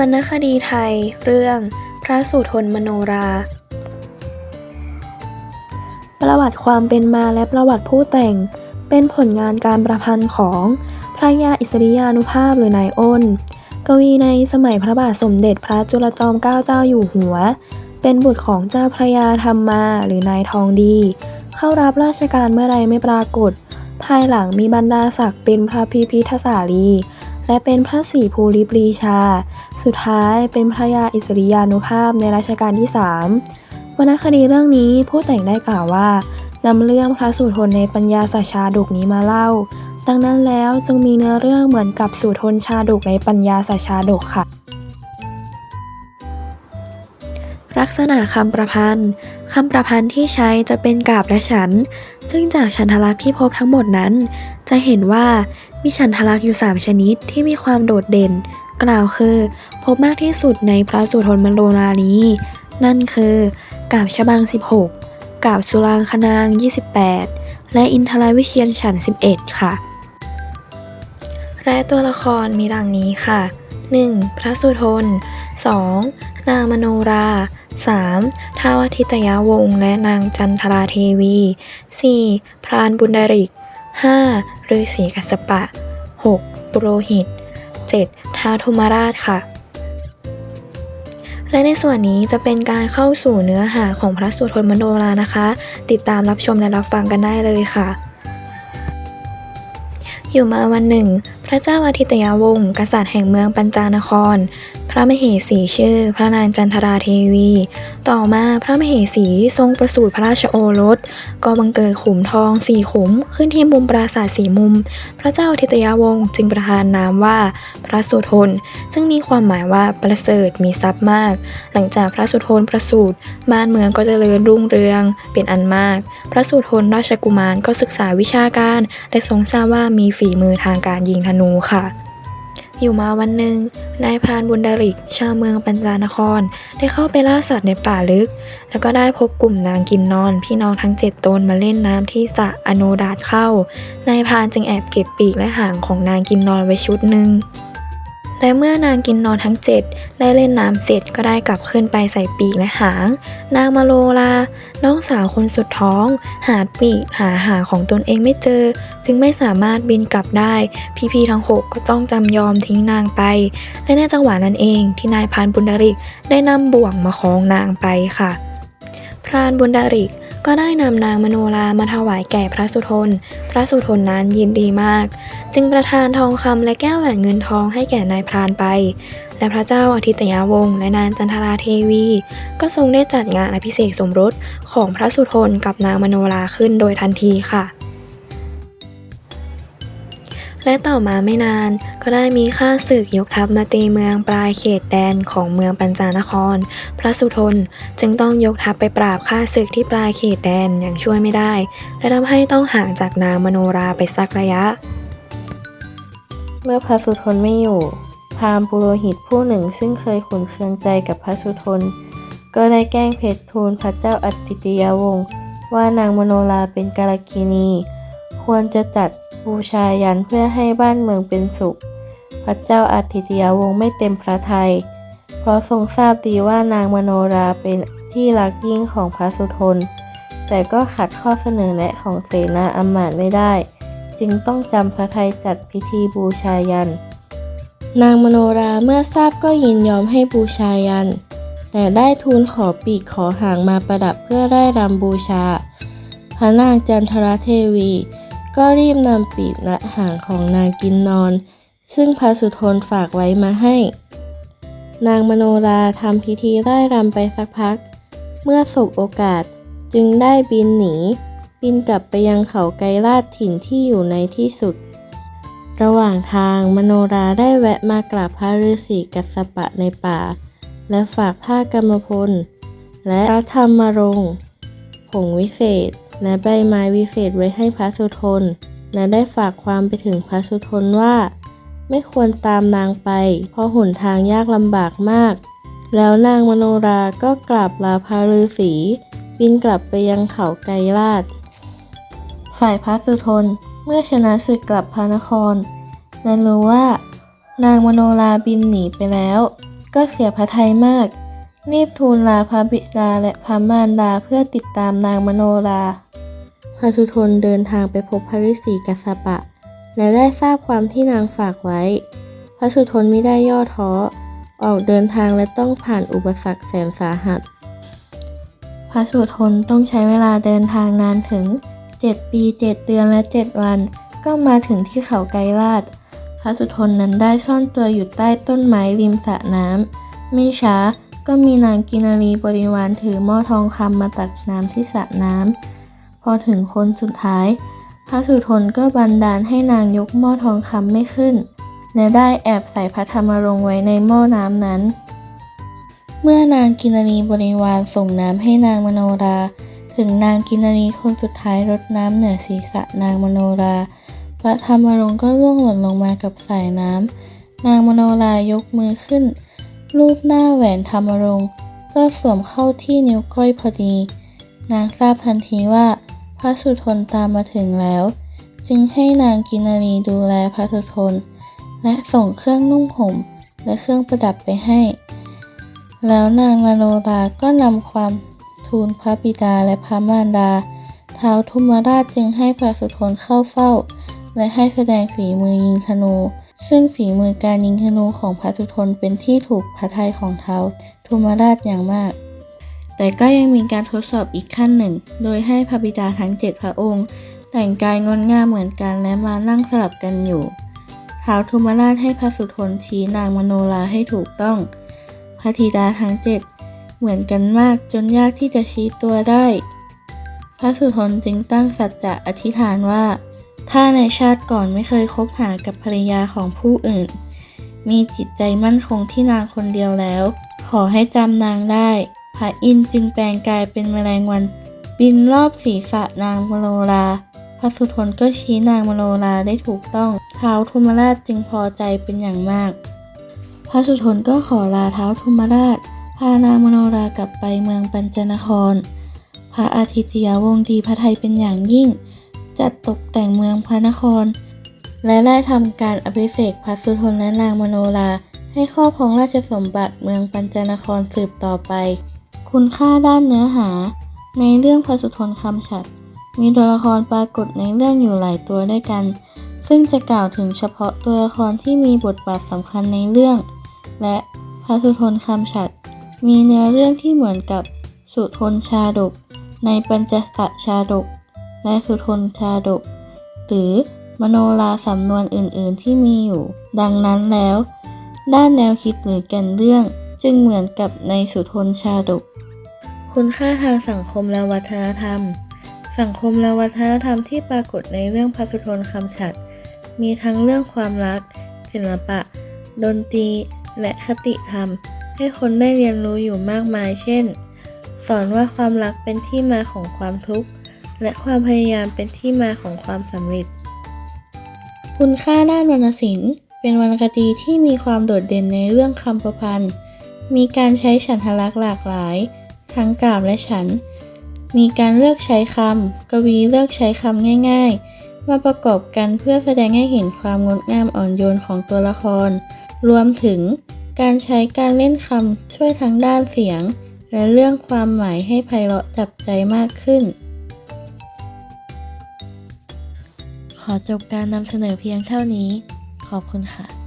วรรณคดีไทย เรื่อง พระสุทนมโนรา ประวัติความเป็นมาและประวัติผู้แต่ง เป็นผลงานการประพันธ์ของพระยาอิสริยานุภาพหรือนายอ้น กวีในสมัยพระบาทสมเด็จพระจุลจอมเกล้าเจ้าอยู่หัว เป็นบุตรของเจ้าพระยาธรรมาหรือนายทองดี เข้ารับราชการเมื่อใดไม่ปรากฏ ภายหลังมีบรรดาศักดิ์เป็นพระพิพิธสาลีและเป็นพระศรีภูริปรีชา สุดท้ายเป็นพระยาอิสริยานุภาพในรัชกาลที่ 3 วรรณคดีเรื่องนี้ผู้แต่งได้กล่าวว่านำเรื่องพระสุทนในปัญญาสชาดกนี้มาเล่า ดังนั้นแล้วจึงมีเนื้อเรื่องเหมือนกับสุทนชาดกในปัญญาสชาดกค่ะ ลักษณะคำประพันธ์คำประพันธ์ที่ใช้จะเป็นกาบและฉัน ซึ่งจากฉันทลักษณ์ที่พบทั้งหมดนั้น จะเห็นว่ามีฉันทลักษณ์อยู่ 3 ชนิดที่มีความโดดเด่น กล่าวคือ พบมากที่สุดในพระสุทนมโนรานี้ นั่นคือกาบฉบัง 16 กาบสุรางคนาง 28 และอินทรวิเชียนฉัน 11 ค่ะ และตัวละครมีดังนี้ค่ะ 1. พระสุทน 2. นางมโนรา 3. ท้าวทิตยวงศ์และนางจันทราเทวี 4. พรานบุญดาริก 5. ฤาษีกัสปะ 6. ปุโรหิต 7. ท้าวธุมราชค่ะ และในส่วนนี้จะเป็นการเข้าสู่เนื้อหาของพระสุทนมโนรานะคะ ติดตามรับชมและรับฟังกันได้เลยค่ะอยู่มาวันหนึ่ง พระเจ้าอาทิตยวงศ์กษัตริย์แห่งเมืองปัญจานคร พระมเหสีชื่อ พระนางจันทราเทวี ต่อมาพระมเหสีทรงประสูติพระราชโอรส ก็บังเกิดขุมทองสี่ขุม ขึ้นที่มุมปราสาทสีมุม พระเจ้าอาทิตยวงศ์จึงประทานนามว่าพระสุทน ซึ่งมีความหมายว่าประเสริฐมีทรัพย์มาก หลังจากพระสุทนประสูติบ้านเมืองก็เจริญรุ่งเรืองเป็นอันมาก พระสุทนราชกุมารก็ศึกษาวิชาการและทรงทราบว่ามีฝีมือทางการยิงธนูค่ะ อยู่มาวันหนึ่ง นายพานบุญดาริก ชาวเมืองปัญจานคร ได้เข้าไปล่าสัตว์ในป่าลึก แล้วก็ได้พบกลุ่มนางกินนอน พี่น้องทั้งเจ็ดตนมาเล่นน้ำที่สระอโนดาตเข้า นายพานจึงแอบเก็บปีกและหางของนางกินนอนไว้ชุดหนึ่ง และเมื่อนางกินนอนทั้งเจ็ดได้เล่นน้ำเสร็จก็ได้กลับขึ้นไปใส่ปีกและหาง นางมาโลลา น้องสาวคนสุดท้อง หาปีกหาหางของตนเองไม่เจอ จึงไม่สามารถบินกลับได้ พี่ๆทั้งหกก็ต้องจำยอมทิ้งนางไป และในจังหวะนั้นเองที่นายพรานบุญดาริกได้นำบ่วงมาคล้องนางไปค่ะ พรานบุญดาริกก็ได้นำนางมโนรามาถวายแก่พระสุทน พระสุทนนั้นยินดีมาก จึงประทานทองคำและแก้วแหวนเงินทองให้แก่นายพรานไป และพระเจ้าอาทิตยาวงศ์และนางจันทราเทวี ก็ทรงได้จัดงานอภิเษกสมรสของพระสุทนกับนางมโนราขึ้นโดยทันทีค่ะและต่อมาไม่นานก็ได้มีข้าศึกยกทัพมาตีเมืองปลายเขตแดนของเมืองปัญจานคร พระสุทนจึงต้องยกทัพไปปราบข้าศึกที่ปลายเขตแดนอย่างช่วยไม่ได้ และทำให้ต้องห่างจากนางมโนราไปสักระยะ เมื่อพระสุทนไม่อยู่ พราหมณ์ปุโรหิตผู้หนึ่งซึ่งเคยขุนเคืองใจกับพระสุทน ก็ได้แกล้งเพชรทูลพระเจ้าอัตติตยวงศ์ว่านางมโนราเป็นกาลกินี ควรจะจัดบูชายันเพื่อให้บ้านเมืองเป็นสุข พระเจ้าอัตติตยวงศ์ไม่เต็มพระทัยเพราะทรงทราบดีว่านางมโนราเป็นที่รักยิ่งของพระสุทน แต่ก็ขัดข้อเสนอแนะของเสนาอำมาตย์ไม่ได้ จึงต้องจำพระไทยจัดพิธีบูชายัน นางมโนราเมื่อทราบก็ยินยอมให้บูชายัน แต่ได้ทูลขอปีกขอหางมาประดับเพื่อได้รำบูชา พระนางจันทรเทวี ก็รีบนำปีกและหางของนางกินนอน ซึ่งพระสุทนฝากไว้มาให้ นางมโนราทำพิธีไล่รำไปสักพัก เมื่อสบโอกาสจึงได้บินหนี บินกลับไปยังเขาไกรลาดถิ่นที่อยู่ในที่สุด ระหว่างทางมโนราได้แวะมากราบพระฤาษีกัสปะในป่า และฝากผ้ากรรมพล และพระธรรมรงค์ผงวิเศษ และใบไม้วิเศษไว้ให้พระสุทน และได้ฝากความไปถึงพระสุทนว่า ไม่ควรตามนางไป เพราะหนทางยากลำบากมาก แล้วนางมโนราก็กราบลาพระฤาษีบินกลับไปยังเขาไกรลาด ฝ่ายพระสุทนเมื่อชนะศึกกลับพระนคร และรู้ว่า นางมโนราบินหนีไปแล้ว ก็เสียพระทัยมาก รีบทูลลาพระบิดาและพระมารดาเพื่อติดตามนางมโนรา พระสุทนเดินทางไปพบพระฤาษีกัสปะ และได้ทราบความที่นางฝากไว้ พระสุทนไม่ได้ย่อท้อ ออกเดินทางและต้องผ่านอุปสรรคแสนสาหัส พระสุทนต้องใช้เวลาเดินทางนานถึง 7 ปี 7 เดือนและ 7 วัน ก็มาถึงที่เขาไกรลาดพระสุทนนั้นได้ซ่อนตัวอยู่ใต้ต้นไม้ริมสระน้ำไม่ช้าก็มีนางกินารีบริวารถือหม้อทองคำมาตักน้ำที่สระน้ำพอถึงคนสุดท้าย พระสุทนก็บันดาลให้นางยกหม้อทองคำไม่ขึ้น และได้แอบใส่พระธรรมรงไว้ในหม้อน้ำนั้น เมื่อนางกินรีบริวารส่งน้ำให้นางมโนรา ถึงนางกินรีคนสุดท้ายรดน้ำเหนือศีรษะนางมโนราพระธรรมรงค์ก็ร่วงหล่นลงมากับสายน้ำนางมโนรายกมือขึ้น รูปหน้าแหวนธรรมรงค์ก็สวมเข้าที่นิ้วก้อยพอดี นางทราบทันทีว่าพระสุทนตามมาถึงแล้ว จึงให้นางกินรีดูแลพระสุทน และส่งเครื่องนุ่งห่มและเครื่องประดับไปให้ แล้วนางมโนราก็นำความ ทูลพระบิดาและพระมารดา ท้าวทุมราชจึงให้พระสุทนเข้าเฝ้า และให้แสดงฝีมือยิงธนู ซึ่งฝีมือการยิงธนูของพระสุทนเป็นที่ถูกพระทัยของท้าวทุมราชอย่างมาก แต่ก็ยังมีการทดสอบอีกขั้นหนึ่ง โดยให้พระบิดาทั้งเจ็ดพระองค์ แต่งกายงดงามเหมือนกันและมานั่งสลับกันอยู่ท้าวทุมราชให้พระสุทนชี้นางมโนราให้ถูกต้องพระธิดาทั้งเจ็ด เหมือนกันมากจนยากที่จะชี้ตัวได้ พระสุทนจึงตั้งสัจจะอธิษฐานว่า ถ้าในชาติก่อนไม่เคยคบหากับภรรยาของผู้อื่น มีจิตใจมั่นคงที่นางคนเดียวแล้ว ขอให้จำนางได้ พระอินทร์จึงแปลงกายเป็นแมลงวัน บินรอบศีรษะนางมโนราพระสุทนก็ชี้นางมโนราได้ถูกต้องท้าวทุมราชจึงพอใจเป็นอย่างมาก พระสุทนก็ขอลาเท้าวทุมราช พานางมโนรากลับไปเมืองปัญจนคร พระอาทิตยวงศ์ดีพระไทยเป็นอย่างยิ่ง จัดตกแต่งเมืองพระนคร และได้ทำการอภิเษกพระสุทนและนางมโนราให้ครอบครองราชสมบัติเมืองปัญจนครสืบต่อไป คุณค่าด้านเนื้อหา ในเรื่องพระสุทนคำฉัด มีตัวละครปรากฏในเรื่องอยู่หลายตัวด้วยกัน ซึ่งจะกล่าวถึงเฉพาะตัวละครที่มีบทบาทสำคัญในเรื่อง และพระสุทนคำฉัด มีเนื้อเรื่องที่เหมือนกับสุทนชาดก ในปัญจสชาดก และสุทนชาดก หรือมโนราสำนวนอื่นๆที่มีอยู่ ดังนั้นแล้ว ด้านแนวคิดหรือแก่นเรื่อง จึงเหมือนกับในสุทนชาดก คุณค่าทางสังคมและวัฒนธรรม สังคมและวัฒนธรรมที่ปรากฏในเรื่องพระสุทนคำฉัด มีทั้งเรื่องความรัก ศิลปะ ดนตรี และคติธรรม ให้คนได้เรียนรู้อยู่มากมาย เช่น สอนว่าความรักเป็นที่มาของความทุกข์ และความพยายามเป็นที่มาของความสำเร็จ คุณค่าด้านวรรณศิลป์ เป็นวรรณคดีที่มีความโดดเด่นในเรื่องคำประพันธ์ มีการใช้ฉันทลักษณ์หลากหลาย ทั้งกล่าบและฉัน มีการเลือกใช้คำ กวีเลือกใช้คำง่าย ๆ มาประกอบกันเพื่อแสดงให้เห็นความงดงามอ่อนโยนของตัวละคร รวมถึง การใช้การเล่นคำช่วยทั้งด้านเสียง และเรื่องความหมายให้ไพเราะจับใจมากขึ้น ขอจบการนำเสนอเพียงเท่านี้ ขอบคุณค่ะ